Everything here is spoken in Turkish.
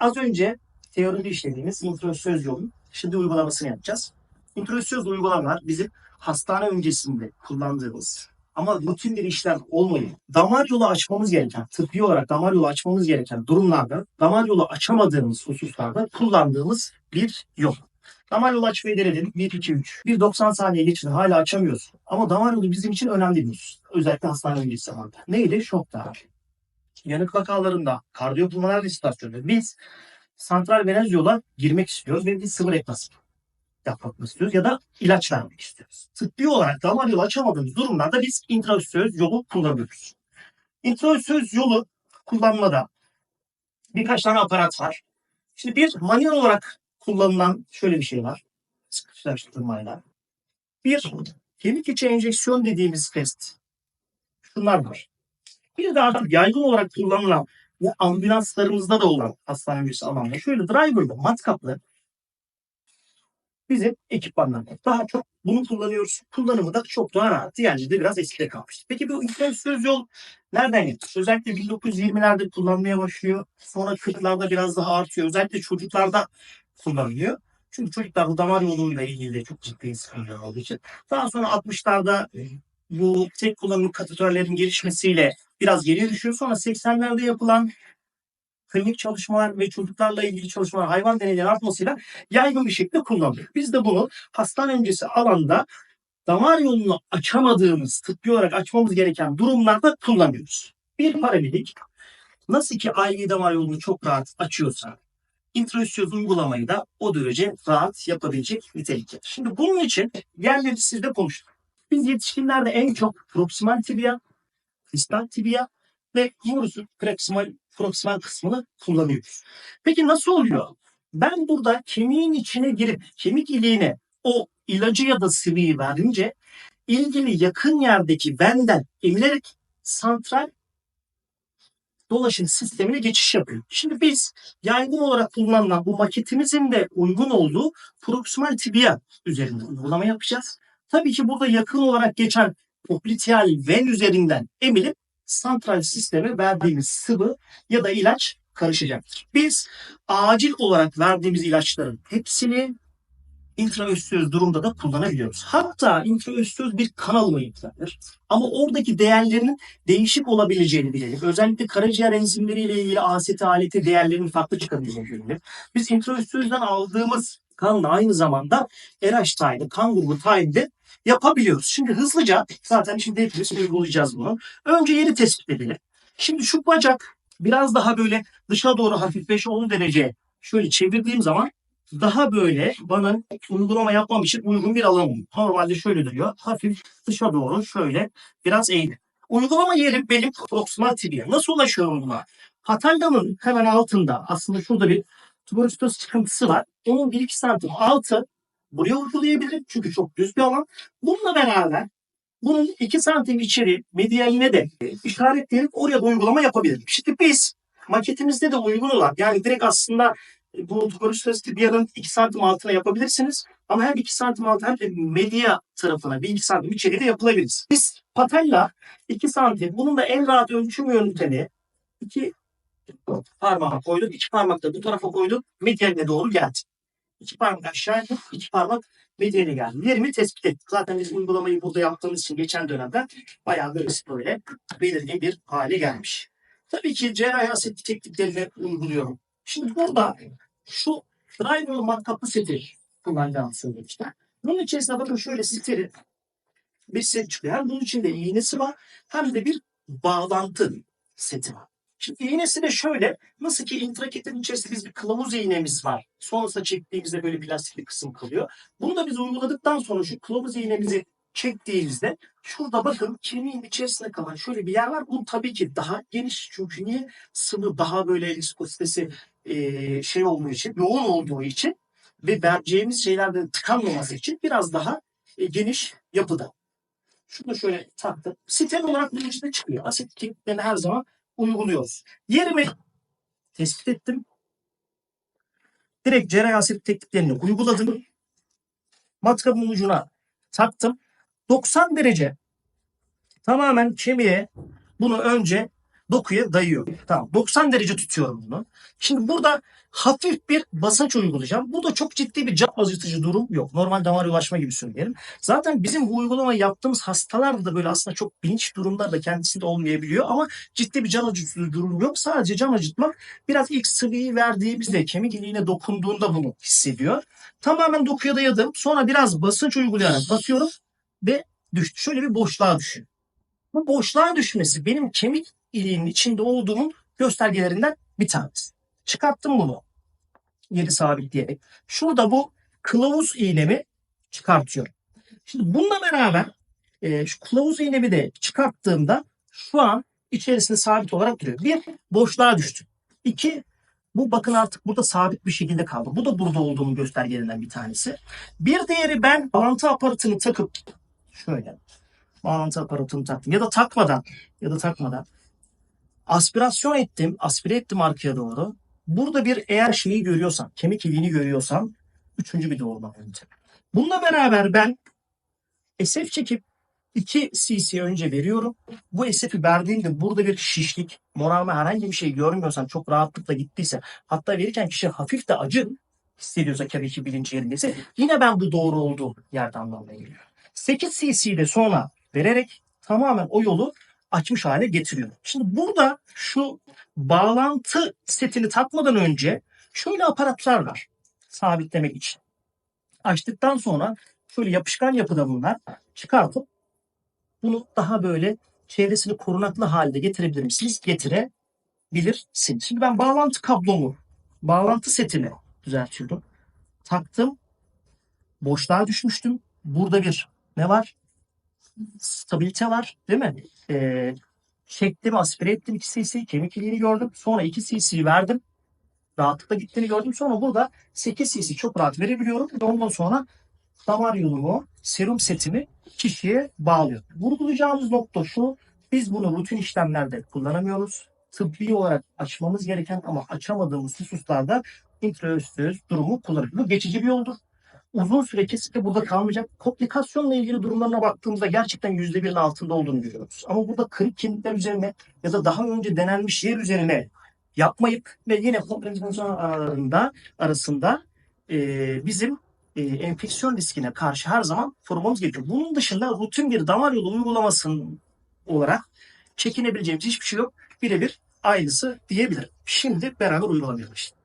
Az önce teoride işlediğimiz introsöz yolun şimdi uygulamasını yapacağız. Introsöz uygulamalar bizim hastane öncesinde kullandığımız ama rutin bir işlem olmayıp damar yolu açmamız gereken, tıbbi olarak damar yolu açmamız gereken durumlarda damar yolu açamadığımız hususlarda kullandığımız bir yol. Damar yolu açmayı denedim. 1, 2, 3. Bir 90 saniye geçti. Hala açamıyoruz. Ama damar yolu bizim için önemli bir husus. Özellikle hastane öncesi zamanda. Neydi? Şok terapi. Yanık vakalarında kardiyopulmoner resitasyonda biz santral venöz yola girmek istiyoruz ve bir sıvı reklasyon yapmak istiyoruz ya da ilaç vermek istiyoruz. Tıbbi olarak damar yolu açamadığımız durumlarda biz intraöstöz yolu kullanıyoruz. İntraöstöz yolu kullanmada birkaç tane aparat var. Şimdi bir manuel olarak kullanılan şöyle bir şey var. Sıkıştırmayla. Bir kemik içi enjeksiyon dediğimiz test. Şunlar var. Bir de artık yaygın olarak kullanılan ve ambulanslarımızda da olan hastane öncesi alanda şöyle driverlı, matkaplı bizim ekipmanlar. Daha çok bunu kullanıyoruz. Kullanımı da çok daha rahat. Diğerleri de biraz eskide kalmıştı. Peki bu intransöz yol nereden gelir? Özellikle 1920'lerde kullanmaya başlıyor. Sonra 40'larda biraz daha artıyor. Özellikle çocuklarda kullanılıyor. Çünkü çocuklarda damar yoluyla ilgili de çok ciddi sıkıntılar olduğu için. Daha sonra 60'larda bu tek kullanımlı kateterlerin gelişmesiyle biraz geriye düşüyor. Sonra 80'lerde yapılan klinik çalışmalar ve çocuklarla ilgili çalışmalar hayvan deneyleri artmasıyla yaygın bir şekilde kullanılıyor. Biz de bunu hastane öncesi alanda damar yolunu açamadığımız, tıbbi olarak açmamız gereken durumlarda kullanıyoruz. Bir paramedik nasıl ki IV damar yolunu çok rahat açıyorsa intraüstöz uygulamayı da o derece rahat yapabilecek nitelikte. Şimdi bunun için yerleri sizde konuştuk. Biz yetişkinlerde en çok proksimal tibia, distal tibia ve humerus'un proksimal, proksimal kısmını kullanıyoruz. Peki nasıl oluyor? Ben burada kemiğin içine girip kemik iliğine o ilacı ya da sıvıyı verince ilgili yakın yerdeki benden emilerek santral dolaşım sistemine geçiş yapıyor. Şimdi biz yaygın olarak kullanılan bu maketimizin de uygun olduğu proksimal tibia üzerinde uygulama yapacağız. Tabii ki burada yakın olarak geçen popliteal ven üzerinden emilip santral sisteme verdiğimiz sıvı ya da ilaç karışacaktır. Biz acil olarak verdiğimiz ilaçların hepsini intraöstöz durumda da kullanabiliyoruz. Hatta intraöstöz bir kan alımı yapılabilir. Ama oradaki değerlerinin değişik olabileceğini bilelim. Özellikle karaciğer enzimleriyle ilgili AST aleti değerlerinin farklı çıkabileceğini bilelim. Biz intraöstözden aldığımız kanla aynı zamanda RH taydı, kan grubu taydı yapabiliyoruz. Şimdi hızlıca zaten şimdi hepimiz uygulayacağız bunu. Önce yeri tespit edelim. Şimdi şu bacak biraz daha böyle dışa doğru hafif 5-10 derece şöyle çevirdiğim zaman daha böyle bana uygulama yapmam için uygun bir alan oluyor. Normalde şöyle duruyor. Hafif dışa doğru şöyle biraz eğri. Uygulama yerim benim proksimal tibia. Nasıl ulaşıyorum buna? Pataldamın hemen altında aslında şurada bir tuberkuloz çıkıntısı var. Onun 1-2 santim altı buraya uygulayabilirim. Çünkü çok düz bir alan. Bununla beraber bunun 2 santim içeri medyaline de işaretleyip oraya da uygulama yapabilirim. Şimdi biz maketimizde de uygun olan yani direkt aslında bu tuberkuloz tibianın 2 santim altına yapabilirsiniz. Ama hem 2 santim altı hem de medya tarafına bir 2 santim içeri de yapılabilir. Biz patella 2 santim. Bunun da en rahat ölçüm yöntemi iki parmağı koyduk. iki parmak da bu tarafa koyduk. Medyaline doğru geldi. İki parmak aşağı indik. iki parmak medyaline geldi. Yerimi tespit ettik. Zaten biz uygulamayı burada yaptığımız için geçen dönemde bayağı böyle böyle belirgin bir hale gelmiş. Tabii ki cerrahi asetli tekniklerini uyguluyorum. Şimdi burada şu driver matkaplı seti kullanacağım söylemişler. Bunun içerisinde bakın şöyle steril bir set çıkıyor. Hem bunun içinde iğnesi var hem de bir bağlantı seti var. Şimdi iğnesi de şöyle. Nasıl ki intraketin içerisinde biz bir kılavuz iğnemiz var. Sonrasında çektiğimizde böyle plastik bir kısım kalıyor. Bunu da biz uyguladıktan sonra şu kılavuz iğnemizi çektiğimizde şurada bakın kemiğin içerisinde kalan şöyle bir yer var. Bu tabii ki daha geniş çünkü niye? Sıvı daha böyle viskozitesi e, şey olduğu için, yoğun olduğu için ve vereceğimiz şeylerden tıkanmaması için biraz daha e, geniş yapıda. Şunu da şöyle taktım. Siten olarak bunun içinde çıkıyor. Asit kemiklerini her zaman uyguluyoruz. Yerimi tespit ettim. Direkt cerrahi asit tekniklerini uyguladım. Matkabın ucuna taktım. 90 derece tamamen kemiğe bunu önce dokuya dayıyor. Tamam 90 derece tutuyorum bunu. Şimdi burada hafif bir basınç uygulayacağım. Bu da çok ciddi bir can acıtıcı durum yok. Normal damar ulaşma gibi söyleyelim. Zaten bizim bu uygulamayı yaptığımız hastalarda da böyle aslında çok bilinç durumlar da kendisinde olmayabiliyor ama ciddi bir can acıtıcı durum yok. Sadece can acıtmak biraz ilk sıvıyı verdiğimizde kemik iliğine dokunduğunda bunu hissediyor. Tamamen dokuya dayadım. Sonra biraz basınç uygulayarak basıyorum ve düştü. Şöyle bir boşluğa düşün. Bu boşluğa düşmesi benim kemik iliğinin içinde olduğumun göstergelerinden bir tanesi. Çıkarttım bunu. Yeri sabitleyerek. Şurada bu kılavuz iğnemi çıkartıyorum. Şimdi bununla beraber e, şu kılavuz iğnemi de çıkarttığımda şu an içerisinde sabit olarak duruyor. Bir, boşluğa düştü. İki, bu bakın artık burada sabit bir şekilde kaldı. Bu da burada olduğunun göstergelerinden bir tanesi. Bir diğeri ben bağlantı aparatını takıp şöyle bağlantı aparatını taktım ya da takmadan ya da takmadan aspirasyon ettim, aspire ettim arkaya doğru. Burada bir eğer şeyi görüyorsam, kemik iliğini görüyorsam üçüncü bir doğurma yöntemi. Bununla beraber ben SF çekip 2 cc önce veriyorum. Bu SF'i verdiğimde burada bir şişlik, morarma herhangi bir şey görmüyorsam çok rahatlıkla gittiyse hatta verirken kişi hafif de acı hissediyorsa ki bilinci yerindeyse yine ben bu doğru olduğu yerde anlamına geliyor. 8 cc de sonra vererek tamamen o yolu açmış hale getiriyor. Şimdi burada şu bağlantı setini takmadan önce şöyle aparatlar var sabitlemek için. Açtıktan sonra şöyle yapışkan yapıda bunlar çıkartıp bunu daha böyle çevresini korunaklı halde getirebilir misiniz? Getirebilirsiniz. Şimdi ben bağlantı kablomu, bağlantı setini düzeltiyorum. Taktım. Boşluğa düşmüştüm. Burada bir ne var? Stabilite var değil mi? Ee, çektim, aspire ettim 2 cc, kemik iliğini gördüm. Sonra 2 cc verdim. Rahatlıkla gittiğini gördüm. Sonra burada 8 cc çok rahat verebiliyorum. Ve ondan sonra damar yolumu, serum setimi kişiye bağlıyor. Vurgulayacağımız nokta şu. Biz bunu rutin işlemlerde kullanamıyoruz. Tıbbi olarak açmamız gereken ama açamadığımız hususlarda intraöstöz durumu kullanıyoruz. Bu geçici bir yoldur. Uzun süre kesinlikle burada kalmayacak. Komplikasyonla ilgili durumlarına baktığımızda gerçekten %1'in altında olduğunu görüyoruz. Ama burada kırık kemikler üzerine ya da daha önce denenmiş yer üzerine yapmayıp ve yine komplikasyon arasında, arasında e, bizim e, enfeksiyon riskine karşı her zaman korumamız gerekiyor. Bunun dışında rutin bir damar yolu uygulamasının olarak çekinebileceğimiz hiçbir şey yok. Birebir aynısı diyebilirim. Şimdi beraber uygulamaya başlayalım.